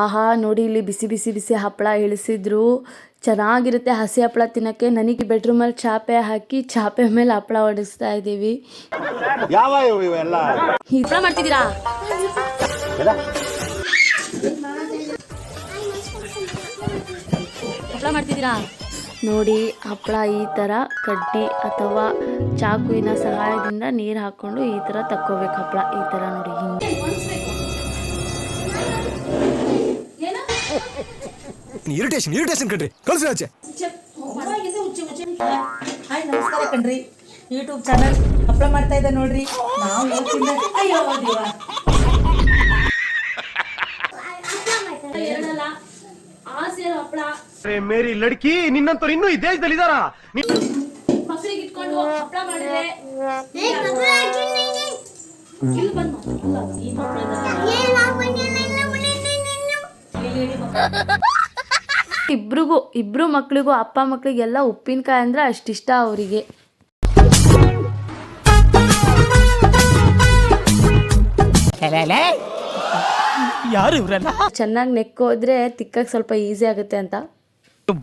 ಆಹಾ ನೋಡಿ ಇಲ್ಲಿ ಬಿಸಿ ಬಿಸಿ ಬಿಸಿ ಹಪ್ಪಳ ಇಳಿಸಿದ್ರು. ಚೆನ್ನಾಗಿರುತ್ತೆ ಹಸಿ ಹಪ್ಪಳ ತಿನ್ನೋಕ್ಕೆ. ನನಗೆ ಬೆಡ್ರೂಮಲ್ಲಿ ಚಾಪೆ ಹಾಕಿ ಚಾಪೆ ಮೇಲೆ ಹಪ್ಪಳ ಹೊಡಿಸ್ತಾ ಇದ್ದೀವಿ. ಹಪ್ಪಳ ಮಾಡ್ತಿದ್ದೀರಾ? ಹಪ್ಪಳ ಮಾಡ್ತಿದ್ದೀರಾ? ನೋಡಿ ಹಪ್ಪಳ ಈ ಥರ ಕಡ್ಡಿ ಅಥವಾ ಚಾಕುವಿನ ಸಹಾಯದಿಂದ ನೀರು ಹಾಕ್ಕೊಂಡು ಈ ಥರ ತಕ್ಕೋಬೇಕು ಹಪ್ಪಳ. ಈ ಥರ ನೋಡಿ ಹಿಂಗೆ. ಇರಿಟೇಷನ್ ಇರಿಟೇಷನ್ ಕಣ್ರಿ. ಕಳ್ಸಿ ಆಚೆ. ಹಾಯ್ ನಮಸ್ಕಾರ ಕಣ್ರಿ. ಯೂಟ್ಯೂಬ್ ಚಾನಲ್ ಹಪ್ಪಳ ಮಾಡ್ತಾ ಇದ್ದೆ ನೋಡ್ರಿ. ನಾವು ಇವತ್ತಿಂದ ಅಯ್ಯೋ ದೇವ. ಎರಡಲ್ಲ ಹಪ್ಪಳ. ಮೇರಿ ಲಡ್ಕಿ ನಿನ್ನಂತವ್ರು ಇನ್ನೂ ಈ ದೇಶದಲ್ಲಿ ಇದಾರ ಮಕ್ಕಳಿಗೆ ಇಟ್ಕೊಂಡು ಹಪ್ಪಳ ಮಾಡಿದ್ರೆ ಇಲ್ಲಿ ಬಂದು ಅಲ್ಲ, ಈ ಹಪ್ಪಳದ- ಇಬ್ರಿಗೂ ಇಬ್ಬರು ಮಕ್ಳಿಗೂ ಅಪ್ಪ ಮಕ್ಕಳಿಗೆಲ್ಲ ಉಪ್ಪಿನಕಾಯಿ ಅಂದರೆ ಅಷ್ಟಿಷ್ಟ ಅವರಿಗೆ. ಯಾರು ಇವ್ರಲ್ಲ ಚೆನ್ನಾಗಿ ನೆಕ್ಕೋದ್ರೆ ತಿಕ್ಕಕ್ಕೆ ಸ್ವಲ್ಪ ಈಸಿ ಆಗುತ್ತೆ ಅಂತ.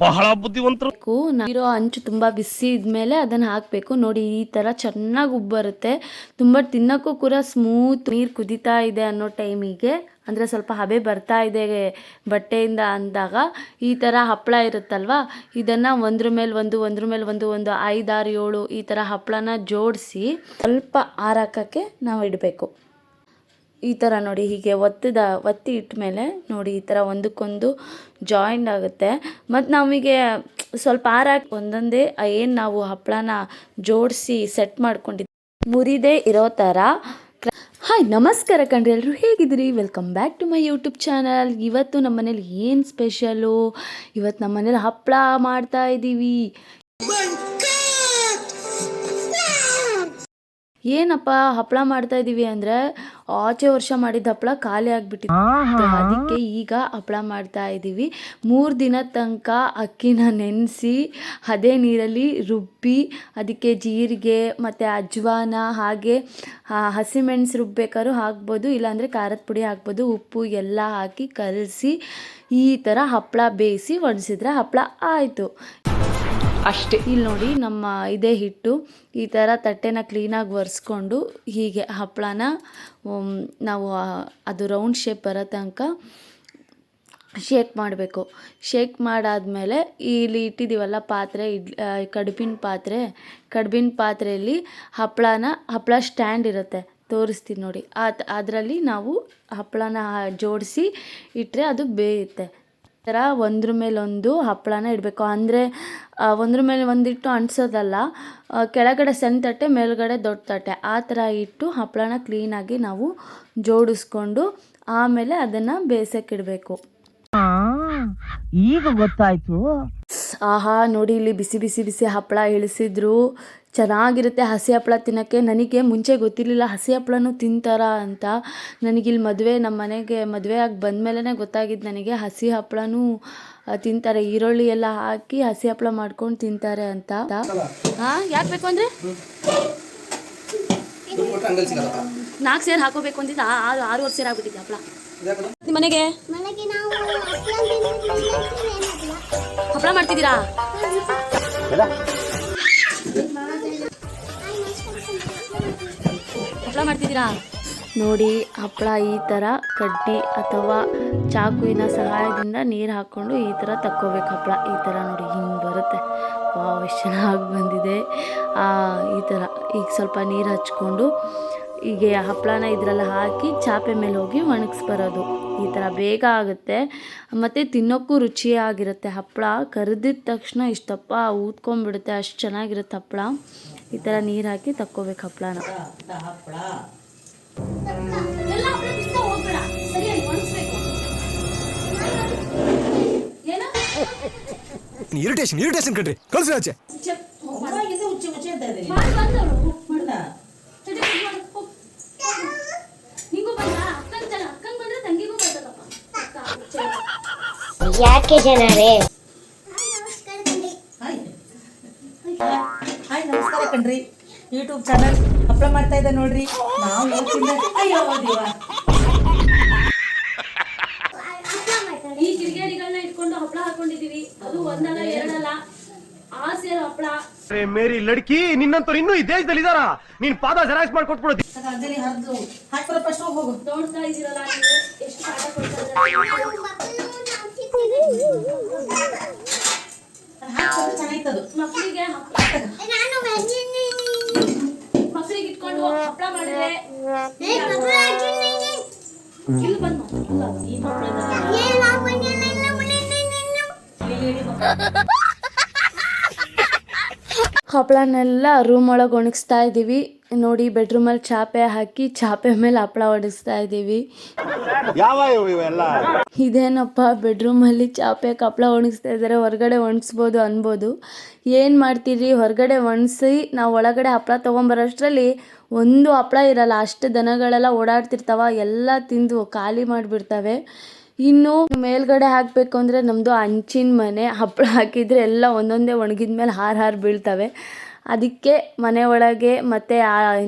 ಬಹಳ ಬುದ್ಧಿವಂತರು. ಇರೋ ಅಂಚು ತುಂಬ ಬಿಸಿ ಇದ್ಮೇಲೆ ಅದನ್ನು ಹಾಕಬೇಕು. ನೋಡಿ ಈ ಥರ ಚೆನ್ನಾಗಿ ಉಬ್ಬರುತ್ತೆ. ತುಂಬಾ ತುಂಬ ತಿನ್ನೋಕ್ಕೂ ಕೂಡ ಸ್ಮೂತ್ ನೀರು ಕುದೀತಾ ಇದೆ ಅನ್ನೋ ಟೈಮಿಗೆ ಅಂದರೆ ಸ್ವಲ್ಪ ಹಬೆ ಬರ್ತಾ ಇದೆ ಬಟ್ಟೆಯಿಂದ ಅಂದಾಗ ಈ ಥರ ಹಪ್ಪಳ ಇರುತ್ತಲ್ವ? ಇದನ್ನು ಒಂದ್ರ ಮೇಲೆ ಒಂದು, ಒಂದ್ರ ಮೇಲೆ ಒಂದು ಒಂದು ಐದಾರು ಏಳು ಈ ಥರ ಹಪ್ಪಳನ ಜೋಡಿಸಿ ಸ್ವಲ್ಪ ಆರಾಕಕ್ಕೆ ನಾವು ಇಡಬೇಕು. ಈ ಥರ ನೋಡಿ ಹೀಗೆ ಒತ್ತಿದ, ಒತ್ತಿ ಇಟ್ಟ ಮೇಲೆ ನೋಡಿ ಈ ಥರ ಒಂದಕ್ಕೊಂದು ಜಾಯಿಂಟ್ ಆಗುತ್ತೆ. ಮತ್ತು ನಮಗೆ ಸ್ವಲ್ಪ ಆರಾಕ್ ಒಂದೊಂದೇ ಏನು ನಾವು ಹಪ್ಪಳನ ಜೋಡಿಸಿ ಸೆಟ್ ಮಾಡ್ಕೊಂಡಿದ್ದೀವಿ ಮುರಿದೇ ಇರೋ ಥರ ಹಾಯ್ ನಮಸ್ಕಾರ ಕಣ್ರಿ ಎಲ್ಲರೂ ಹೇಗಿದ್ದೀರಿ? Welcome back to my YouTube channel ಇವತ್ತು ನಮ್ಮ ಮನೇಲಿ ಏನು ಸ್ಪೆಷಲು ಇವತ್ತು ನಮ್ಮ ಮನೇಲಿ ಹಪ್ಪಳ ಮಾಡ್ತಾ ಇದ್ದೀವಿ. ಏನಪ್ಪ ಹಪ್ಪಳ ಮಾಡ್ತಾ ಇದ್ದೀವಿ ಅಂದ್ರೆ ಆಚೆ ವರ್ಷ ಮಾಡಿದ ಹಪ್ಪಳ ಖಾಲಿ ಆಗ್ಬಿಟ್ಟಿತ್ತು. ಅದಕ್ಕೆ ಈಗ ಹಪ್ಪಳ ಮಾಡ್ತಾ ಇದ್ದೀವಿ. ಮೂರು ದಿನ ತನಕ ಅಕ್ಕಿನ ನೆನೆಸಿ ಅದೇ ನೀರಲ್ಲಿ ರುಬ್ಬಿ ಅದಕ್ಕೆ ಜೀರಿಗೆ ಮತ್ತು ಅಜ್ವಾನ ಹಾಗೆ ಹಸಿಮೆಣ್ಸು ಹಸಿಮೆಣಸು ರುಬ್ಬೇಕಾದ್ರೂ ಹಾಕ್ಬೋದು ಇಲ್ಲಾಂದರೆ ಖಾರದ ಪುಡಿ ಹಾಕ್ಬೋದು ಉಪ್ಪು ಎಲ್ಲ ಹಾಕಿ ಕಲಸಿ ಈ ಥರ ಹಪ್ಪಳ ಬೇಯಿಸಿ ಒಣಸಿದ್ರೆ ಹಪ್ಪಳ ಆಯಿತು. ಅಷ್ಟೇ. ಇಲ್ಲಿ ನೋಡಿ ನಮ್ಮ ಇದೇ ಹಿಟ್ಟು ಈ ಥರ ತಟ್ಟೆನ ಕ್ಲೀನಾಗಿ ಒರೆಸ್ಕೊಂಡು ಹೀಗೆ ಹಪ್ಪಳನ ನಾವು ಅದು ರೌಂಡ್ ಶೇಪ್ ಬರೋ ತನಕ ಶೇಕ್ ಮಾಡಬೇಕು. ಶೇಕ್ ಮಾಡಾದಮೇಲೆ ಇಲ್ಲಿ ಇಟ್ಟಿದ್ದೀವಲ್ಲ ಪಾತ್ರೆ ಇಡ್ ಕಡುಬಿನ ಪಾತ್ರೆ. ಕಡುಬಿನ ಪಾತ್ರೆಯಲ್ಲಿ ಹಪ್ಪಳನ, ಹಪ್ಪಳ ಸ್ಟ್ಯಾಂಡ್ ಇರುತ್ತೆ. ತೋರಿಸ್ತೀನಿ ನೋಡಿ. ಅದು ಅದರಲ್ಲಿ ನಾವು ಹಪ್ಪಳನ ಜೋಡಿಸಿ ಇಟ್ಟರೆ ಅದು ಬೇಯುತ್ತೆ. ಥರ ಒಂದ್ರ ಮೇಲೊಂದು ಹಪ್ಪಳನ ಇಡಬೇಕು. ಅಂದರೆ ಒಂದ್ರ ಮೇಲೆ ಒಂದಿಟ್ಟು ಅಂಟಿಸೋದಲ್ಲ ಕೆಳಗಡೆ ಸಣ್ಣ ತಟ್ಟೆ, ಮೇಲ್ಗಡೆ ದೊಡ್ಡ ತಟ್ಟೆ. ಆ ಥರ ಇಟ್ಟು ಹಪ್ಪಳನ ಕ್ಲೀನಾಗಿ ನಾವು ಜೋಡಿಸ್ಕೊಂಡು ಆಮೇಲೆ ಅದನ್ನು ಬೇಯಿಸೋಕ್ಕಿಡಬೇಕು ಈಗ ಗೊತ್ತಾಯ್ತು. ಆಹಾ ನೋಡಿ ಇಲ್ಲಿ ಬಿಸಿ ಬಿಸಿ ಬಿಸಿ ಹಪ್ಪಳ ಇಳಿಸಿದ್ರು. ಚೆನ್ನಾಗಿರುತ್ತೆ ಹಸಿ ಹಪ್ಪಳ ತಿನ್ನೋಕ್ಕೆ. ನನಗೆ ಮುಂಚೆ ಗೊತ್ತಿರಲಿಲ್ಲ ಹಸಿ ಹಪ್ಪಳನೂ ತಿಂತಾರ ಅಂತ. ನನಗಿಲ್ಲಿ ಮದುವೆ ನಮ್ಮ ಮನೆಗೆ ಮದುವೆ ಆಗಿ ಬಂದಮೇಲೆ ಗೊತ್ತಾಗಿದ್ದು ನನಗೆ ಹಸಿ ಹಪ್ಪಳನೂ ತಿಂತಾರೆ. ಈರುಳ್ಳಿ ಎಲ್ಲ ಹಾಕಿ ಹಸಿ ಹಪ್ಪಳ ಮಾಡ್ಕೊಂಡು ತಿಂತಾರೆ ಅಂತ. ಹಾಂ ಯಾಕೆ ಬೇಕು ಅಂದರೆ? ನಾಲ್ಕು ಸೇರು ಹಾಕೋಬೇಕು ಅಂತಿದ್ದ ಆರು ಆರೂವರೆ ಸೇರು ಆಗ್ಬಿಟ್ಟಿದೆ ಹಪ್ಪಳ. ನಿಮ್ಮ ಮನೆಗೆ? ಮನೆಗೆ ನಾವು ಹಪ್ಪಳ ಮಾಡ್ತಿದ್ದೀರಾ? ಹಪ್ಪಳ ಮಾಡ್ತಿದ್ದೀರಾ? ನೋಡಿ ಹಪ್ಪಳ ಈ ಥರ ಕಡ್ಡಿ ಅಥವಾ ಚಾಕುವಿನ ಸಹಾಯದಿಂದ ನೀರು ಹಾಕ್ಕೊಂಡು ಈ ಥರ ತಕ್ಕೋಬೇಕು ಹಪ್ಪಳ ಈ ಥರ ನೋಡಿ ಹಿಂಗೆ ಬರುತ್ತೆ. ವಾವ್ ಎಷ್ಟು ಚೆನ್ನಾಗಿ ಬಂದಿದೆ. ಆ, ಈ ಥರ ಈಗ ಸ್ವಲ್ಪ ನೀರು ಹಚ್ಕೊಂಡು ಹೀಗೆ ಹಪ್ಪಳನ ಇದರಲ್ಲಿ ಹಾಕಿ ಚಾಪೆ ಮೇಲೆ ಹೋಗಿ ಒಣಗಿಸ್ಬರೋದು ಈ ಥರ ಬೇಗ ಆಗುತ್ತೆ. ಮತ್ತು ತಿನ್ನೋಕ್ಕೂ ರುಚಿಯಾಗಿರುತ್ತೆ ಹಪ್ಪಳ. ಕರೆದಿದ ತಕ್ಷಣ ಇಷ್ಟಪ್ಪ ಊದ್ಕೊಂಡ್ಬಿಡುತ್ತೆ ಅಷ್ಟು ಚೆನ್ನಾಗಿರುತ್ತೆ ಹಪ್ಪಳ. ಈ ಥರ ನೀರು ಹಾಕಿ ತಕ್ಕೋಬೇಕು ಹಪ್ಪಳನ. ಹಪ್ಪಳ ಇರಿಟೇಷನ್ ಇರಿಟೇಷನ್ ಕಣ್ರಿ. ಕಳ್ಸಿ ಆಚೆ ಅವಾಗಿಂದ ಹುಚ್ಚಿ ಹುಚ್ಚಿ ಅಂತ ಇದ್ದೀನಿ ಮಾಡ್ದ? ಯಾಕೆ ಜನರೇ? ಹಾಯ್ ಹಾಯ್ ನಮಸ್ಕಾರ ಕಣ್ರಿ. ಯೂಟ್ಯೂಬ್ ಚಾನಲ್ ಹಪ್ಪಳ ಮಾಡ್ತಾ ಇದ್ದೆ ನೋಡ್ರಿ. ನಾವು ನೋಡ್ತಿದ್ದೆ ಅಯ್ಯೋ ದೇವ. ಹಪ್ಪಳ ಕಿಡಿಗೇಡಿಗಳನ್ನ ಇಟ್ಕೊಂಡು ಹಪ್ಪಳ ಹಾಕೊಂಡಿದೀವಿ ಅದು ಒಂದಲ್ಲ ಎರಡಲ್ಲ. ಆ ಸೇರು ಹಪ್ಪಳ ಅರೆ ಮೇರಿ ಲಡ್ಕಿ ನಿನ್ನಂತವ್ರು ಇನ್ನೂ ಈ ದೇಶದಲ್ಲಿ ಇದಾರ ನೀನ್ ಪಾದ ಜೆರಾಕ್ಸ್ ಮಾಡ್ಕೊಟ್ಬಿಡು ಅಂಜಲಿ ಹರಿದು. ಹಾಕ್ಬರ ಫಸ್ಟ್ ಹೋಗು. ನೋಡ್ತಾ ಇದೀರಲ್ಲ ನೀವು ಎಷ್ಟು ಪಾಠ ಕೊಡ್ತಾ ಇದ್ದಾರೆ. ಹಾಕ್ಬಾರ್ದು ಚೆನ್ನಾಗಿತ್ತದು ಮಕ್ಕಳಿಗೆ ಮಕ್ಕಳಿಗೆ ಇಟ್ಕೊಂಡು ಹಪ್ಪಳ ಮಾಡಿದ್ರೆ ಮಕ್ಕಳು ಇಲ್ಲಿ ಬಂದು. ಈ ಹಪ್ಪಳದ ಏ ನಾವು ಬಂದಿಲ್ಲ ಇಲ್ಲ ಬಂದಿದ್ದೀನಿ ಹಪ್ಪಳನೆಲ್ಲ ರೂಮ್ ಒಳಗೆ ಒಣಗಿಸ್ತಾ ಇದ್ದೀವಿ. ನೋಡಿ ಬೆಡ್ರೂಮಲ್ಲಿ ಚಾಪೆ ಹಾಕಿ ಚಾಪೆ ಮೇಲೆ ಹಪ್ಪಳ ಒಣಗಿಸ್ತಾ ಇದ್ದೀವಿ. ಇದೇನಪ್ಪ ಬೆಡ್ರೂಮಲ್ಲಿ ಚಾಪೆ ಹಪ್ಪಳ ಒಣಗಿಸ್ತಾ ಇದ್ದಾರೆ. ಹೊರಗಡೆ ಒಣಗಿಸ್ಬೋದು ಅನ್ಬೋದು. ಏನು ಮಾಡ್ತೀರಿ? ಹೊರಗಡೆ ಒಣಗಿಸಿ ನಾವು ಒಳಗಡೆ ಹಪ್ಪಳ ತೊಗೊಂಬರೋಷ್ಟರಲ್ಲಿ ಒಂದು ಹಪ್ಪಳ ಇರಲ್ಲ. ಅಷ್ಟು ದನಗಳೆಲ್ಲ ಓಡಾಡ್ತಿರ್ತಾವ. ಎಲ್ಲ ತಿಂದು ಖಾಲಿ ಮಾಡಿಬಿಡ್ತವೆ. ಇನ್ನು ಮೇಲ್ಗಡೆ ಹಾಕಬೇಕು ಅಂದರೆ ನಮ್ಮದು ಅಂಚಿನ ಮನೆ ಹಪ್ಪಳ ಹಾಕಿದರೆ ಎಲ್ಲ ಒಂದೊಂದೇ ಒಣಗಿದ ಮೇಲೆ ಹಾರು ಹಾರು ಬೀಳ್ತವೆ. ಅದಕ್ಕೆ ಮನೆ ಒಳಗೆ ಮತ್ತು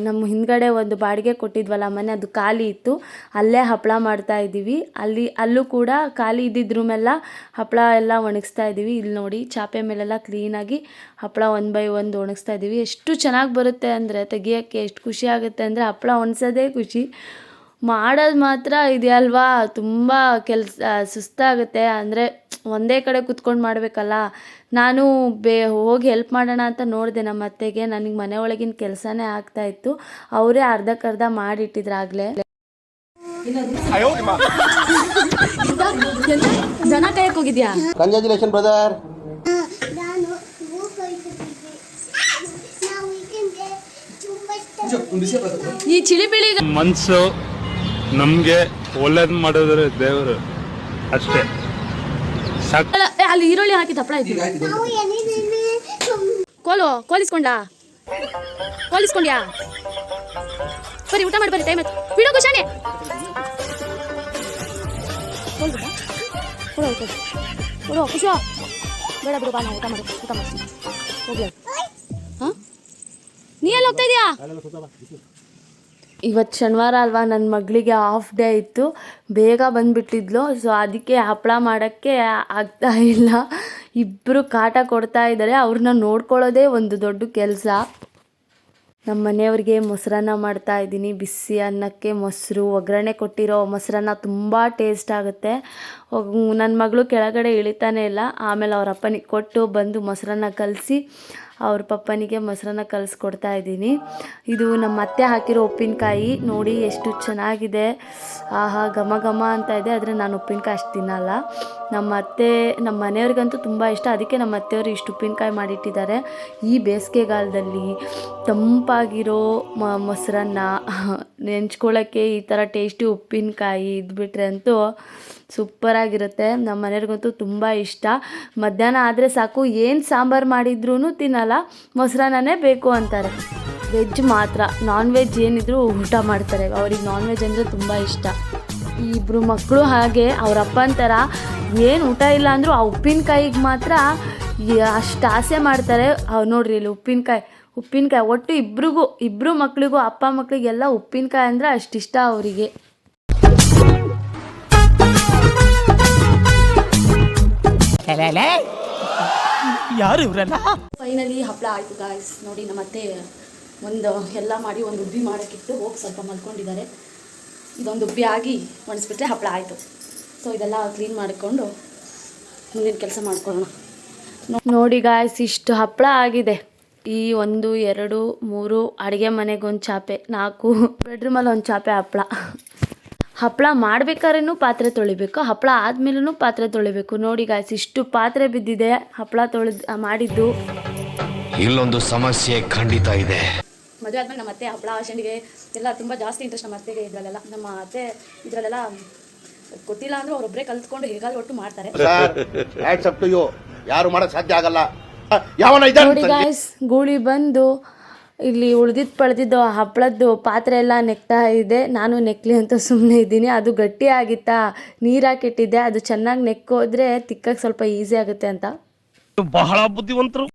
ನಮ್ಮ ಹಿಂದ್ಗಡೆ ಒಂದು ಬಾಡಿಗೆ ಕೊಟ್ಟಿದ್ವಲ್ಲ ಮನೆ, ಅದು ಖಾಲಿ ಇತ್ತು. ಅಲ್ಲೇ ಹಪ್ಪಳ ಮಾಡ್ತಾ ಇದ್ದೀವಿ. ಅಲ್ಲಿ, ಅಲ್ಲೂ ಕೂಡ ಖಾಲಿ ಇದ್ದಿದ್ದ ರೂಮೆಲ್ಲ ಹಪ್ಪಳ ಎಲ್ಲ ಒಣಗಿಸ್ತಾ ಇದ್ದೀವಿ. ಇಲ್ಲಿ ನೋಡಿ, ಚಾಪೆ ಮೇಲೆಲ್ಲ ಕ್ಲೀನಾಗಿ ಹಪ್ಪಳ ಒನ್ ಬೈ ಒಂದು ಒಣಗಿಸ್ತಾ ಇದ್ದೀವಿ. ಎಷ್ಟು ಚೆನ್ನಾಗಿ ಬರುತ್ತೆ ಅಂದರೆ, ತೆಗಿಯೋಕ್ಕೆ ಎಷ್ಟು ಖುಷಿ ಆಗುತ್ತೆ ಅಂದರೆ ಹಪ್ಪಳ ಒಣಸೋದೇ ಖುಷಿ. ಮಾಡೋದು ಮಾತ್ರ ಇದೆಯಲ್ವಾ? ತುಂಬ ಕೆಲಸ ಸುಸ್ತಾಗುತ್ತೆ. ಅಂದರೆ ಒಂದೇ ಕಡೆ ಕುತ್ಕೊಂಡು ಮಾಡಬೇಕಲ್ಲ. ನಾನು ಬೇ ಹೋಗಿ ಹೆಲ್ಪ್ ಮಾಡೋಣ ಅಂತ ನೋಡಿದೆ ನಮ್ಮ ಅತ್ತೆಗೆ. ನನಗೆ ಮನೆ ಒಳಗಿನ ಕೆಲಸನೇ ಆಗ್ತಾ ಇತ್ತು. ಅವರೇ ಅರ್ಧಕ್ಕರ್ಧ ಮಾಡಿಟ್ಟಿದ್ರಾಗಲೇ. ದನ ಕಾಯಕ್ಕೆ ಹೋಗಿದ್ಯಾ? ಕಂಗ್ರ್ಯಾಚುಲೇಷನ್ ಬ್ರದರ್ ಈ ಚಿಳಿ ಬಿಳಿ ಮನ್ಸು ನಮ್ಗೆ ಒಳ್ಳೇದ್ ಮಾಡಿದ್ರೆ ದೇವರು ಅಷ್ಟೇ. ಸಾಕ್. ಅಲ್ಲಿ ಈರುಳ್ಳಿ ಹಾಕಿ ನಾವು ಏನಿದ್ದೀವಿ ಕೋಲು ಕೋಲಿಸ್ಕೊಂಡ? ಕೋಲಿಸ್ಕೊಂಡ್ಯಾ? ಬರೀ ಊಟ ಮಾಡಿ ಬರೀ ಟೈಮ್ ಆಯ್ತು. ಬಿಡು ಕುಶಾನೆ. ಕೊಡು ಕೊಡು ಕೊಡು ಕುಶ. ಬೇಡ ಬಿಡು ಬಾ ನಾವು ಊಟ ಮಾಡಿ ಊಟ ಮಾಡ್ತೀನಿ. ಹೋಗ್ಲಿ ಹಾಂ? ನೀ ಎಲ್ಲಿ ಹೋಗ್ತಾ ಇದೀಯಾ? ಇವತ್ತು ಶನಿವಾರ ಅಲ್ವಾ ನನ್ನ ಮಗಳಿಗೆ ಆಫ್ ಡೇ ಇತ್ತು. ಬೇಗ ಬಂದುಬಿಟ್ಟಿದ್ಲು. ಸೊ ಅದಕ್ಕೆ ಹಪ್ಪಳ ಮಾಡೋಕ್ಕೆ ಆಗ್ತಾ ಇಲ್ಲ. ಇಬ್ಬರು ಕಾಟ ಕೊಡ್ತಾ ಇದ್ದಾರೆ ಅವ್ರನ್ನ ನೋಡ್ಕೊಳ್ಳೋದೇ ಒಂದು ದೊಡ್ಡ ಕೆಲಸ. ನಮ್ಮ ಮನೆಯವ್ರಿಗೆ ಮೊಸರನ್ನ ಮಾಡ್ತಾ ಇದ್ದೀನಿ. ಬಿಸಿ ಅನ್ನಕ್ಕೆ ಮೊಸರು, ಒಗ್ಗರಣೆ ಕೊಟ್ಟಿರೋ ಮೊಸರನ್ನ ತುಂಬ ಟೇಸ್ಟ್ ಆಗುತ್ತೆ. ನನ್ನ ಮಗಳು ಕೆಳಗಡೆ ಇಳಿತಾನೆ ಇಲ್ಲ. ಆಮೇಲೆ ಅವರಪ್ಪನಿಗೆ ಕೊಟ್ಟು ಬಂದು ಮೊಸರನ್ನ ಕಲಸಿ ಅವ್ರ ಪಪ್ಪನಿಗೆ ಮೊಸರನ್ನ ಕಲಿಸ್ಕೊಡ್ತಾ ಇದ್ದೀನಿ. ಇದು ನಮ್ಮ ಅತ್ತೆ ಹಾಕಿರೋ ಉಪ್ಪಿನಕಾಯಿ. ನೋಡಿ ಎಷ್ಟು ಚೆನ್ನಾಗಿದೆ. ಆಹಾ, ಘಮ ಘಮ ಅಂತ ಇದೆ. ಆದರೆ ನಾನು ಉಪ್ಪಿನಕಾಯಿ ಅಷ್ಟು ತಿನ್ನಲ್ಲ. ನಮ್ಮ ಅತ್ತೆ ನಮ್ಮ ಮನೆಯವ್ರಿಗಂತೂ ತುಂಬ ಇಷ್ಟ. ಅದಕ್ಕೆ ನಮ್ಮ ಅತ್ತೆಯವರು ಇಷ್ಟು ಉಪ್ಪಿನಕಾಯಿ ಮಾಡಿಟ್ಟಿದ್ದಾರೆ. ಈ ಬೇಸಿಗೆಗಾಲದಲ್ಲಿ ತಂಪಾಗಿರೋ ಮೊಸರನ್ನ ನೆಂಚ್ಕೊಳ್ಳೋಕ್ಕೆ ಈ ಥರ ಟೇಸ್ಟಿ ಉಪ್ಪಿನಕಾಯಿ ಇದ್ಬಿಟ್ರೆ ಅಂತೂ ಸೂಪರಾಗಿರುತ್ತೆ. ನಮ್ಮ ಮನೆಯವ್ರಿಗಂತೂ ತುಂಬ ಇಷ್ಟ. ಮಧ್ಯಾಹ್ನ ಆದರೆ ಸಾಕು, ಏನು ಸಾಂಬಾರು ಮಾಡಿದ್ರೂ ತಿನ್ನಲ್ಲ ಮೊಸರನ್ನೇ ಬೇಕು ಅಂತಾರೆ. ವೆಜ್ ಮಾತ್ರ ನಾನ್ ವೆಜ್ ಏನಿದ್ರು ಊಟ ಮಾಡ್ತಾರೆ. ಅವ್ರಿಗೆ ನಾನ್ ವೆಜ್ ಅಂದರೆ ತುಂಬ ಇಷ್ಟ. ಈ ಇಬ್ಬರು ಮಕ್ಕಳು ಹಾಗೆ ಅವ್ರ ಅಪ್ಪನ ಥರ ಏನು ಊಟ ಇಲ್ಲ ಅಂದರೂ ಆ ಉಪ್ಪಿನಕಾಯಿಗೆ ಮಾತ್ರ ಅಷ್ಟು ಆಸೆ ಮಾಡ್ತಾರೆ. ಅವ್ರು ನೋಡ್ರಿ ಇಲ್ಲಿ ಉಪ್ಪಿನಕಾಯಿ ಉಪ್ಪಿನಕಾಯಿ, ಒಟ್ಟು ಇಬ್ರಿಗೂ ಇಬ್ಬರು ಮಕ್ಕಳಿಗೂ ಅಪ್ಪ ಮಕ್ಕಳಿಗೆಲ್ಲ ಉಪ್ಪಿನಕಾಯಿ ಅಂದರೆ ಅಷ್ಟಿಷ್ಟ ಅವರಿಗೆ. ಯಾರು ಇವರಲ್ಲ? ಫೈನಲಿ ಹಪ್ಪಳ ಆಯಿತು ಗಾಯ್ಸ್ ನೋಡಿ ನಮ್ಮ ಅತ್ತೆ ಒಂದು ಎಲ್ಲ ಮಾಡಿ ಒಂದು ಉಬ್ಬಿ ಮಾಡೋಕ್ಕಿಟ್ಟು ಹೋಗಿ ಸ್ವಲ್ಪ ಮಲ್ಕೊಂಡಿದ್ದಾರೆ. ಇದೊಂದು ಉಬ್ಬಿ ಆಗಿ ಒಣಸ್ಬಿಟ್ರೆ ಹಪ್ಪಳ ಆಯಿತು. ಸೊ ಇದೆಲ್ಲ ಕ್ಲೀನ್ ಮಾಡಿಕೊಂಡು ಮುಂದಿನ ಕೆಲಸ ಮಾಡ್ಕೊಳ್ಳೋಣ. ನೋಡಿ ಗಾಯ್ಸ್ ಇಷ್ಟು ಹಪ್ಪಳ ಆಗಿದೆ. ಈ ಒಂದು ಎರಡು ಮೂರು ಅಡುಗೆ ಮನೆಗೆ ಒಂದು ಚಾಪೆ ನಾಲ್ಕು ಬೆಡ್ರೂಮಲ್ಲಿ ಒಂದು ಚಾಪೆ ಹಪ್ಪಳ ಹಪ್ಪಳ ಮಾಡ್ಬೇಕಾದ್ರೂ ಪಾತ್ರೆ ತೊಳಿಬೇಕು? ಹಪ್ಪಳ ಆದ್ಮೇಲೂ ಪಾತ್ರೆ ತೊಳಿಬೇಕು. ನೋಡಿ ಗಾಯ್ಸ್ ಇಷ್ಟು ಪಾತ್ರೆ ಬಿದ್ದಿದೆ. ಹಪ್ಪಳ ತೊಳೆದು ಮಾಡಿದ್ದು. ಇಲ್ಲೊಂದು ಸಮಸ್ಯೆ ಖಂಡಿತ ಇದೆ. ಮದುವೆ ಆದ್ಮೇಲೆ ನಮ್ಮ ಅತ್ತೆ ಹಪ್ಪಳ ಆಶೆಂಡಿಗೆ ಎಲ್ಲ ತುಂಬ ಜಾಸ್ತಿ ಇಂಟ್ರೆಸ್ಟ್ ನಮ್ಮ ಅತ್ತೆಗೆ ಇದರಲ್ಲೆಲ್ಲ. ನಮ್ಮ ಅತ್ತೆ ಇದರಲ್ಲೆಲ್ಲ ಗೊತ್ತಿಲ್ಲ ಅಂದ್ರೆ ಅವರೊಬ್ಬರೇ ಕಲ್ತ್ಕೊಂಡು ಹೇಗಾದ್ರೂ ಒಟ್ಟು ಮಾಡ್ತಾರೆ. ಹ್ಯಾಟ್ಸ್ ಅಪ್ ಟು ಯು ಯಾರು ಮಾಡಕ್ ಸಾಧ್ಯ ಆಗಲ್ಲ. ಯಾವನ ನೋಡಿ ಗಾಯ್ಸ್ ಗೂಳಿ ಬಂದು ಇಲ್ಲಿ ಉಳ್ದಿದ್ದು ಪಳ್ದಿದ್ದು ಹಪ್ಪಳದ್ದು ಪಾತ್ರೆ ಎಲ್ಲ ನೆಕ್ತಾ ಇದೆ. ನಾನು ನೆಕ್ಲಿ ಅಂತ ಸುಮ್ಮನೆ ಇದ್ದೀನಿ. ಅದು ಗಟ್ಟಿ ಆಗಿತ್ತಾ? ನೀರು ಹಾಕಿಟ್ಟಿದ್ದೆ. ಅದು ಚೆನ್ನಾಗಿ ನೆಕ್ಕೋದ್ರೆ ತಿಕ್ಕಕ್ಕೆ ಸ್ವಲ್ಪ ಈಸಿ ಆಗುತ್ತೆ ಅಂತ. ಬಹಳ ಬುದ್ಧಿವಂತರು.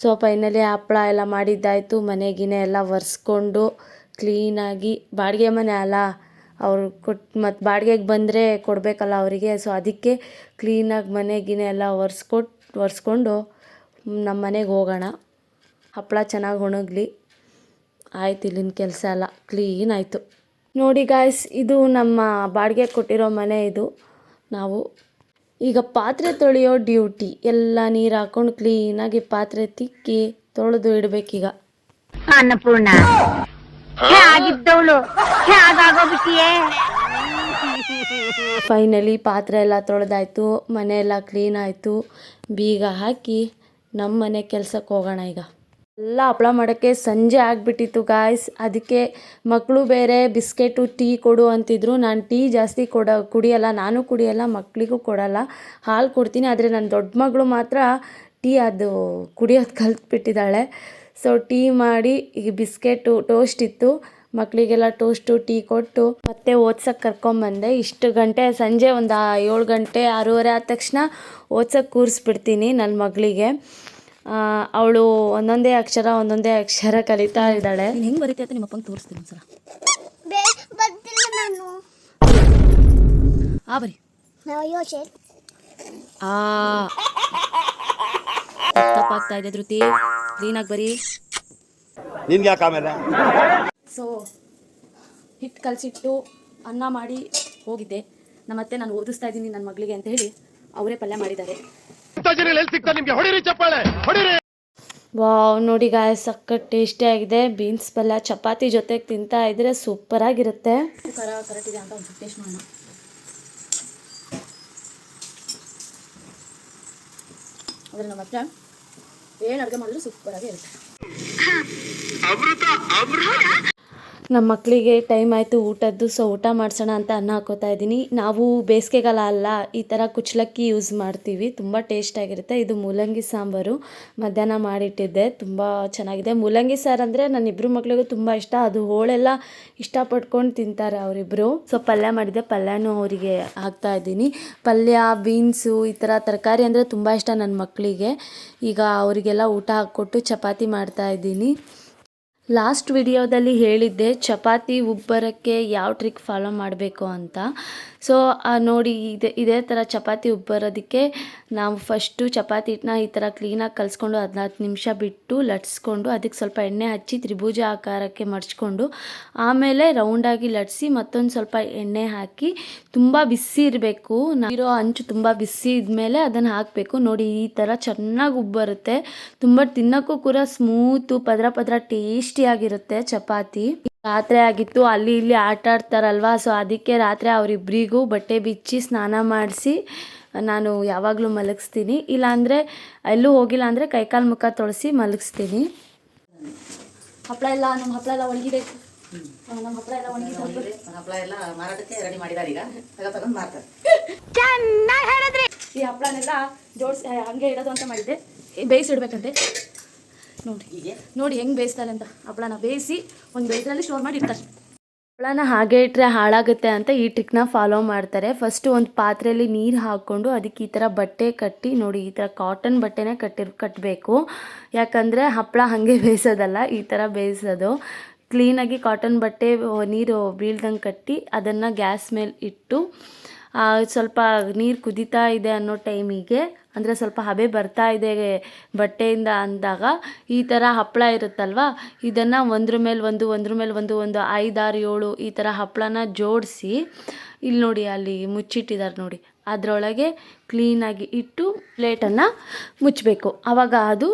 ಸೊ ಫೈನಲಿ ಹಪ್ಪಳ ಎಲ್ಲ ಮಾಡಿದ್ದಾಯಿತು. ಮನೆಗಿನೇ ಎಲ್ಲ ಒರೆಸ್ಕೊಂಡು ಕ್ಲೀನಾಗಿ ಬಾಡಿಗೆ ಮನೆ ಅಲ್ಲ ಅವ್ರು ಕೊಟ್ಟು ಮತ್ತು ಬಾಡಿಗೆಗೆ ಬಂದರೆ ಕೊಡಬೇಕಲ್ಲ ಅವರಿಗೆ. ಸೊ ಅದಕ್ಕೆ ಕ್ಲೀನಾಗಿ ಮನೆ ಗಿನೆ ಎಲ್ಲ ಒರೆಸ್ಕೊಟ್ ಒರೆಸ್ಕೊಂಡು ನಮ್ಮ ಮನೆಗೆ ಹೋಗೋಣ. ಹಪ್ಪಳ ಚೆನ್ನಾಗಿ ಒಣಗಲಿ. ಆಯ್ತು ಇಲ್ಲಿನ ಕೆಲಸ ಎಲ್ಲ. ಕ್ಲೀನ್ ಆಯಿತು. ನೋಡಿ ಗಾಯ್ಸ್ ಇದು ನಮ್ಮ ಬಾಡಿಗೆ ಕೊಟ್ಟಿರೋ ಮನೆ ಇದು. ನಾವು ಈಗ ಪಾತ್ರೆ ತೊಳೆಯೋ ಡ್ಯೂಟಿ ಎಲ್ಲ ನೀರು ಹಾಕೊಂಡು ಕ್ಲೀನಾಗಿ ಪಾತ್ರೆ ತಿಕ್ಕಿ ತೊಳೆದು ಇಡಬೇಕೀಗ ಅನ್ನಪೂರ್ಣ. ಫೈನಲಿ ಪಾತ್ರೆ ಎಲ್ಲ ತೊಳೆದಾಯ್ತು. ಮನೆ ಎಲ್ಲ ಕ್ಲೀನ್ ಆಯಿತು. ಬೀಗ ಹಾಕಿ ನಮ್ಮ ಮನೆ ಕೆಲ್ಸಕ್ಕೆ ಹೋಗೋಣ ಈಗ. ಎಲ್ಲ ಹಪ್ಳ ಮಾಡೋಕ್ಕೆ ಸಂಜೆ ಆಗಿಬಿಟ್ಟಿತ್ತು ಗಾಯ್ಸ್ ಅದಕ್ಕೆ ಮಕ್ಕಳು ಬೇರೆ ಬಿಸ್ಕೆಟು, ಟೀ ಕೊಡು ಅಂತಿದ್ರು. ನಾನು ಟೀ ಜಾಸ್ತಿ ಕೊಡ, ಕುಡಿಯಲ್ಲ, ನಾನು ಕುಡಿಯಲ್ಲ ಮಕ್ಕಳಿಗೂ ಕೊಡಲ್ಲ. ಹಾಲು ಕೊಡ್ತೀನಿ, ಆದರೆ ನನ್ನ ದೊಡ್ಡ ಮಗಳು ಮಾತ್ರ ಟೀ ಅದು ಕುಡಿಯೋದು ಕಲ್ತ್ಬಿಟ್ಟಿದ್ದಾಳೆ. ಸೊ ಟೀ ಮಾಡಿ ಈಗ ಬಿಸ್ಕೆಟು ಟೋಸ್ಟ್ ಇತ್ತು. ಮಕ್ಕಳಿಗೆಲ್ಲ ಟೋಸ್ಟು ಟೀ ಕೊಟ್ಟು ಮತ್ತೆ ಓದ್ಸಕ್ಕೆ ಕರ್ಕೊಂಬಂದೆ ಇಷ್ಟು ಗಂಟೆ, ಸಂಜೆ ಒಂದು ಏಳು ಗಂಟೆ ಆರೂವರೆ ಆದ ತಕ್ಷಣ ಓದ್ಸಕ್ಕೆ ಕೂರಿಸ್ಬಿಡ್ತೀನಿ ನನ್ನ ಮಗಳಿಗೆ. ಅವಳು ಒಂದೊಂದೇ ಅಕ್ಷರ ಒಂದೊಂದೇ ಅಕ್ಷರ ಕಲಿತಾ ಇದ್ದಾಳೆ. ನೀನು ಹೆಂಗೆ ಬರೀತಿ ಅಂತ ನಿಮ್ಮ ಅಪ್ಪಂಗೆ ತೋರಿಸ್ತೀನಿ ಒಂದ್ಸಲ. ಬೇ ಬರ್ತಿಲ್ಲ ನಾನು. ಆ ಬರಿ. ಆ. ತಪ್ಪಾಗ್ತಾ ಇದೆ ಧೃತಿ. ಕ್ಲೀನಾಗಿ ಬರೀ. ನಿನ್ಗೆ ಯಾಕೆ ಆಮೇಲೆ? ಸೊ ಹಿಟ್ಟು ಕಲಸಿಟ್ಟು ಅನ್ನ ಮಾಡಿ ಹೋಗಿದ್ದೆ. ನಮ್ಮತ್ತೆ ನಾನು ಓದಿಸ್ತಾ ಇದ್ದೀನಿ ನನ್ನ ಮಗಳಿಗೆ ಅಂತ ಹೇಳಿ ಅವರೇ ಪಲ್ಯ ಮಾಡಿದ್ದಾರೆ. ಎಲ್ಲಿ ಸಿಗ್ತಾರೆ ನಿಮ್ಗೆ? ಹೊಡಿರಿ ಚಪ್ಪಾಳೆ ಹೊಡಿರಿ. ವಾವ್ ನೋಡಿ ಗಾಯ ಸಕ್ಕತ್ ಟೇಸ್ಟಿ ಆಗಿದೆ. ಬೀನ್ಸ್ ಪಲ್ಯ ಚಪಾತಿ ಜೊತೆಗೆ ತಿಂತಾ ಇದ್ರೆ ಸೂಪರ್ ಆಗಿರುತ್ತೆ. ಖರ ಕರೆಕ್ಟ್ ಇದೆ ಅಂತ ಒಂದು ಟೇಸ್ಟ್ ಮಾಡೋಣ ಆದರೆ ನಮ್ಮ ಹತ್ರ ಏನು ಅಡುಗೆ ಮಾಡಿದ್ರು ಸೂಪರಾಗಿ ಇರುತ್ತೆ ನಮ್ಮ ಮಕ್ಕಳಿಗೆ ಟೈಮ್ ಆಯಿತು, ಊಟದ್ದು ಸೊ ಊಟ ಮಾಡಿಸೋಣ ಅಂತ ಅನ್ನ ಹಾಕೋತಾ ಇದ್ದೀನಿ. ನಾವು ಬೇಸಿಗೆಗಾಲ ಅಲ್ಲ, ಈ ಥರ ಕುಚ್ಚಲಕ್ಕಿ ಯೂಸ್ ಮಾಡ್ತೀವಿ. ತುಂಬ ಟೇಸ್ಟಾಗಿರುತ್ತೆ ಇದು ಮೂಲಂಗಿ ಸಾಂಬಾರು. ಮಧ್ಯಾಹ್ನ ಮಾಡಿಟ್ಟಿದ್ದೆ, ತುಂಬ ಚೆನ್ನಾಗಿದೆ. ಮೂಲಂಗಿ ಸಾರು ಅಂದರೆ ನನ್ನ ಇಬ್ಬರು ಮಕ್ಳಿಗೂ ತುಂಬ ಇಷ್ಟ. ಅದು ಹೋಳೆಲ್ಲ ಇಷ್ಟಪಡ್ಕೊಂಡು ತಿಂತಾರೆ ಅವರಿಬ್ಬರು ಸೊ ಪಲ್ಯ ಮಾಡಿದ್ದೆ. ಪಲ್ಯನೂ ಅವರಿಗೆ ಹಾಕ್ತಾ ಇದ್ದೀನಿ. ಪಲ್ಯ ಬೀನ್ಸು ಈ ಥರ ತರಕಾರಿ ಅಂದರೆ ತುಂಬ ಇಷ್ಟ ನನ್ನ ಮಕ್ಕಳಿಗೆ ಈಗ ಅವರಿಗೆಲ್ಲ ಊಟ ಹಾಕ್ಕೊಟ್ಟು ಚಪಾತಿ ಮಾಡ್ತಾ ಇದ್ದೀನಿ. ಲಾಸ್ಟ್ ವಿಡಿಯೋದಲ್ಲಿ ಹೇಳಿದ್ದೆ ಚಪಾತಿ ಉಬ್ಬರಕ್ಕೆ ಯಾವ ಟ್ರಿಕ್ ಫಾಲೋ ಮಾಡಬೇಕು ಅಂತ. ಸೊ ನೋಡಿ ಇದೆ, ಇದೇ ಥರ ಚಪಾತಿ ಉಬ್ಬರೋದಕ್ಕೆ ನಾವು ಫಸ್ಟು ಚಪಾತಿ ಹಿಟ್ಟನ್ನ ಈ ಥರ ಕ್ಲೀನಾಗಿ ಕಲಿಸ್ಕೊಂಡು ಹದಿನಾಲ್ಕು ನಿಮಿಷ ಬಿಟ್ಟು ಲಟ್ಸ್ಕೊಂಡು ಅದಕ್ಕೆ ಸ್ವಲ್ಪ ಎಣ್ಣೆ ಹಚ್ಚಿ ತ್ರಿಭುಜ ಆಕಾರಕ್ಕೆ ಮಡಚ್ಕೊಂಡು ಆಮೇಲೆ ರೌಂಡಾಗಿ ಲಟ್ಸಿ ಮತ್ತೊಂದು ಸ್ವಲ್ಪ ಎಣ್ಣೆ ಹಾಕಿ ತುಂಬ ಬಿಸಿ ಇರಬೇಕು. ಇರೋ ಅಂಚು ತುಂಬ ಬಿಸಿ ಇದ್ಮೇಲೆ ಅದನ್ನು ಹಾಕಬೇಕು. ನೋಡಿ ಈ ಥರ ಚೆನ್ನಾಗಿ ಉಬ್ಬರುತ್ತೆ. ತುಂಬ ತಿನ್ನೋಕ್ಕೂ ಕೂಡ ಸ್ಮೂತು ಪದ್ರ ಪದ್ರ ಟೇಸ್ಟಿಯಾಗಿರುತ್ತೆ ಚಪಾತಿ. ರಾತ್ರಿ ಆಗಿತ್ತು ಅಲ್ಲಿ ಇಲ್ಲಿ ಆಟ ಆಡ್ತಾರಲ್ವಾ? ಸೊ ಅದಕ್ಕೆ ರಾತ್ರಿ ಅವರಿಬ್ಬರಿಗೂ ಬಟ್ಟೆ ಬಿಚ್ಚಿ ಸ್ನಾನ ಮಾಡಿಸಿ ನಾನು ಯಾವಾಗಲೂ ಮಲಗಿಸ್ತೀನಿ. ಇಲ್ಲಾಂದರೆ ಎಲ್ಲೂ ಹೋಗಿಲ್ಲ ಅಂದರೆ ಕೈಕಾಲು ಮುಖ ತೊಳಸಿ ಮಲಗಿಸ್ತೀನಿ. ಹಪ್ಪಳ ಎಲ್ಲ ನಮ್ಮ ಹಪ್ಪಳ ಎಲ್ಲ ಒಣಗಿಬೇಕು. ನಮ್ಮ ಹಪ್ಪಳ ಎಲ್ಲ ಒಣಗಿದೆ ಹಪ್ಪಳ ಎಲ್ಲ ಮಾರಾಟಕ್ಕೆ ರೆಡಿ ಮಾಡಿದ್ದಾರೆ ಈಗ. ತಗೋ ತಗೊಂಡು ಮಾರ್ತಾರೆ. ಈ ಹಪ್ಪಳನೆಲ್ಲ ಜೋಡಿಸಿ ಹಂಗೆ ಇಡೋದು ಅಂತ ಮಾಡಿದ್ದೆ. ಬೇಯಿಸಿಡ್ಬೇಕಂತೆ. ನೋಡಿ. ನೋಡಿ ಹೆಂಗೆ ಬೇಯಿಸ್ತಾರೆ ಅಂತ. ಹಪ್ಪಳನ ಬೇಯಿಸಿ ಒಂದು ಇದರಲ್ಲಿ ಸ್ಟೋರ್ ಮಾಡಿ ಇಡ್ತಾರೆ ಹಪ್ಪಳನ ಹಾಗೆ ಇಟ್ಟರೆ ಹಾಳಾಗುತ್ತೆ ಅಂತ ಈ ಟ್ರಿಕ್ನ ಫಾಲೋ ಮಾಡ್ತಾರೆ. ಫಸ್ಟು ಒಂದು ಪಾತ್ರೆಯಲ್ಲಿ ನೀರು ಹಾಕ್ಕೊಂಡು ಅದಕ್ಕೆ ಈ ಥರ ಬಟ್ಟೆ ಕಟ್ಟಿ ನೋಡಿ ಈ ಥರ ಕಾಟನ್ ಬಟ್ಟೆನೇ ಕಟ್ಟಿರ್ ಕಟ್ಟಬೇಕು ಯಾಕಂದರೆ ಹಪ್ಪಳ ಹಾಗೆ ಬೇಯಿಸೋದಲ್ಲ ಈ ಥರ ಬೇಯಿಸೋದು. ಕ್ಲೀನಾಗಿ ಕಾಟನ್ ಬಟ್ಟೆ ನೀರು ಬೀಳ್ದಂಗೆ ಕಟ್ಟಿ ಅದನ್ನು ಗ್ಯಾಸ್ ಮೇಲೆ ಇಟ್ಟು ಸ್ವಲ್ಪ ನೀರು ಕುದೀತಾ ಇದೆ ಅನ್ನೋ ಟೈಮಿಗೆ, ಅಂದರೆ ಸ್ವಲ್ಪ ಹಬೆ ಬರ್ತಾ ಇದೆ ಬಟ್ಟೆಯಿಂದ ಅಂದಾಗ, ಈ ಥರ ಹಪ್ಪಳ ಇರುತ್ತಲ್ವ? ಇದನ್ನು ಒಂದ್ರ ಮೇಲೆ ಒಂದು, ಒಂದ್ರ ಮೇಲೆ ಒಂದು ಒಂದು ಐದಾರು ಏಳು ಈ ಥರ ಹಪ್ಪಳನ ಜೋಡಿಸಿ ಇಲ್ಲಿ ನೋಡಿ ಅಲ್ಲಿ ಮುಚ್ಚಿಟ್ಟಿದ್ದಾರೆ ನೋಡಿ, ಅದರೊಳಗೆ ಕ್ಲೀನಾಗಿ ಇಟ್ಟು ಪ್ಲೇಟನ್ನು ಮುಚ್ಚಬೇಕು ಆವಾಗ ಅದು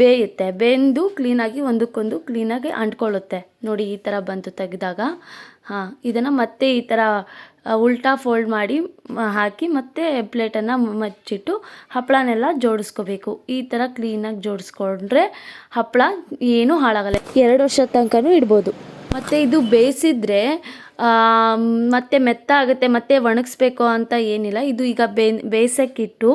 ಬೇಯುತ್ತೆ, ಬೆಂದು ಕ್ಲೀನಾಗಿ ಒಂದಕ್ಕೊಂದು ಕ್ಲೀನಾಗಿ ಅಂಟ್ಕೊಳ್ಳುತ್ತೆ. ನೋಡಿ ಈ ಥರ ಬಂತು ತೆಗೆದಾಗ. ಹಾಂ, ಇದನ್ನು ಮತ್ತೆ ಈ ಥರ ಉಲ್ಟಾ ಫೋಲ್ಡ್ ಮಾಡಿ ಹಾಕಿ ಮತ್ತೆ ಪ್ಲೇಟನ್ನು ಮಚ್ಚಿಟ್ಟು ಹಪ್ಪಳನೆಲ್ಲ ಜೋಡಿಸ್ಕೋಬೇಕು. ಈ ಥರ ಕ್ಲೀನಾಗಿ ಜೋಡಿಸ್ಕೊಂಡ್ರೆ ಹಪ್ಪಳ ಏನೂ ಹಾಳಾಗಲ್ಲ. ಎರಡು ವರ್ಷದ ತನಕನೂ ಇಡ್ಬೋದು. ಮತ್ತು ಇದು ಬೇಯಿಸಿದ್ರೆ ಮತ್ತೆ ಮೆತ್ತ ಆಗುತ್ತೆ, ಮತ್ತೆ ಒಣಗಿಸ್ಬೇಕು ಅಂತ ಏನಿಲ್ಲ. ಇದು ಈಗ ಬೇಯಿಸಕ್ಕಿಟ್ಟು ಬೇಯಿಸೋಕ್ಕಿಟ್ಟು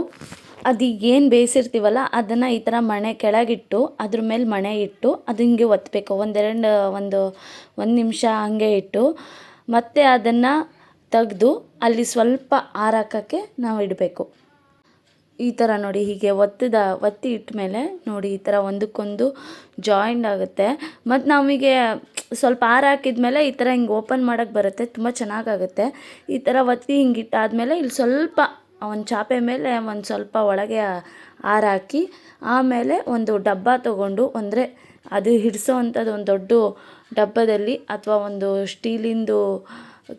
ಅದು ಏನು ಬೇಯಿಸಿರ್ತೀವಲ್ಲ, ಅದನ್ನು ಈ ಥರ ಮಣೆ ಕೆಳಗಿಟ್ಟು, ಅದ್ರ ಮೇಲೆ ಮಣೆ ಇಟ್ಟು, ಅದು ಹಿಂಗೆ ಒತ್ತಬೇಕು ಒಂದೆರಡು, ಒಂದು ಒಂದು ನಿಮಿಷ ಹಂಗೆ ಇಟ್ಟು, ಮತ್ತೆ ಅದನ್ನು ತೆಗೆದು ಅಲ್ಲಿ ಸ್ವಲ್ಪ ಆರಾಕಕ್ಕೆ ನಾವು ಇಡಬೇಕು. ಈ ಥರ ನೋಡಿ, ಹೀಗೆ ಒತ್ತಿದ, ಒತ್ತಿ ಇಟ್ಟ ಮೇಲೆ ನೋಡಿ, ಈ ಥರ ಒಂದಕ್ಕೊಂದು ಜಾಯಿಂಟ್ ಆಗುತ್ತೆ. ಮತ್ತು ನಮಗೆ ಸ್ವಲ್ಪ ಆರು ಹಾಕಿದ್ಮೇಲೆ ಈ ಥರ ಹಿಂಗೆ ಓಪನ್ ಮಾಡೋಕ್ಕೆ ಬರುತ್ತೆ, ತುಂಬ ಚೆನ್ನಾಗಾಗುತ್ತೆ ಈ ಥರ ಒತ್ತಿ ಹಿಂಗೆ ಇಟ್ಟಾದಮೇಲೆ ಇಲ್ಲಿ ಸ್ವಲ್ಪ ಒಂದು ಚಾಪೆ ಮೇಲೆ ಒಂದು ಸ್ವಲ್ಪ ಒಳಗೆ ಹಾಕಿ, ಆಮೇಲೆ ಒಂದು ಡಬ್ಬ ತಗೊಂಡು, ಅಂದರೆ ಅದು ಹಿಡಿಸೋ ಅಂಥದ್ದು ಒಂದು ದೊಡ್ಡ ಡಬ್ಬದಲ್ಲಿ ಅಥವಾ ಒಂದು ಸ್ಟೀಲಿಂದು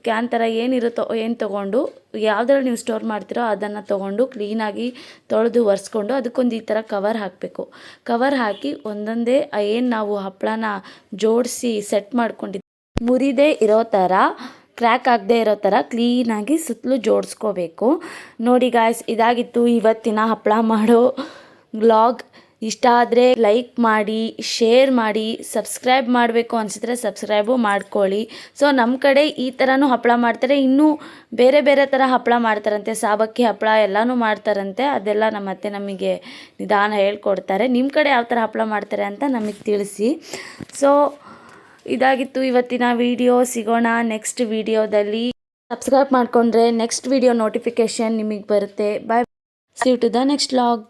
ಕ್ಯಾನ್ ಥರ ಏನಿರುತ್ತೋ ಏನು ತೊಗೊಂಡು, ಯಾವುದ್ರಲ್ಲಿ ನೀವು ಸ್ಟೋರ್ ಮಾಡ್ತೀರೋ ಅದನ್ನು ತೊಗೊಂಡು ಕ್ಲೀನಾಗಿ ತೊಳೆದು ಒರೆಸ್ಕೊಂಡು ಅದಕ್ಕೊಂದು ಈ ಥರ ಕವರ್ ಹಾಕಬೇಕು. ಕವರ್ ಹಾಕಿ ಒಂದೊಂದೇ ಏನು ನಾವು ಹಪ್ಪಳನ ಜೋಡಿಸಿ ಸೆಟ್ ಮಾಡ್ಕೊಂಡಿದ್ದು ಮುರಿದೇ ಇರೋ ಥರ ಕ್ರ್ಯಾಕ್ ಆಗದೆ ಇರೋ ಥರ ಕ್ಲೀನಾಗಿ ಸುತ್ತಲೂ ಜೋಡಿಸ್ಕೋಬೇಕು. ನೋಡಿ ಗಾಯ್ಸ್ ಇದಾಗಿತ್ತು ಇವತ್ತಿನ ಹಪ್ಪಳ ಮಾಡೋ ಬ್ಲಾಗ್ ಇಷ್ಟ ಆದರೆ ಲೈಕ್ ಮಾಡಿ ಶೇರ್ ಮಾಡಿ ಸಬ್ಸ್ಕ್ರೈಬ್ ಮಾಡಬೇಕು ಅನಿಸಿದ್ರೆ ಸಬ್ಸ್ಕ್ರೈಬು ಮಾಡ್ಕೊಳ್ಳಿ. ಸೊ ನಮ್ಮ ಕಡೆ ಈ ಥರನೂ ಹಪ್ಪಳ ಮಾಡ್ತಾರೆ. ಇನ್ನೂ ಬೇರೆ ಬೇರೆ ಥರ ಹಪ್ಪಳ ಮಾಡ್ತಾರಂತೆ. ಸಾಬಕ್ಕಿ ಹಪ್ಪಳ ಎಲ್ಲನೂ ಮಾಡ್ತಾರಂತೆ. ಅದೆಲ್ಲ ನಮ್ಮ ಅತ್ತೆ ನಮಗೆ ನಿಧಾನ ಹೇಳ್ಕೊಡ್ತಾರೆ. ನಿಮ್ಮ ಕಡೆ ಯಾವ ಥರ ಹಪ್ಪಳ ಮಾಡ್ತಾರೆ ಅಂತ ನಮಗೆ ತಿಳಿಸಿ. ಸೊ ಇದಾಗಿತ್ತು ಇವತ್ತಿನ ವಿಡಿಯೋ. ಸಿಗೋಣ ನೆಕ್ಸ್ಟ್ ವಿಡಿಯೋದಲ್ಲಿ. ಸಬ್ಸ್ಕ್ರೈಬ್ ಮಾಡಿಕೊಂಡ್ರೆ ನೆಕ್ಸ್ಟ್ ವಿಡಿಯೋ ನೋಟಿಫಿಕೇಶನ್ ನಿಮಗೆ ಬರುತ್ತೆ. Bye see to the next log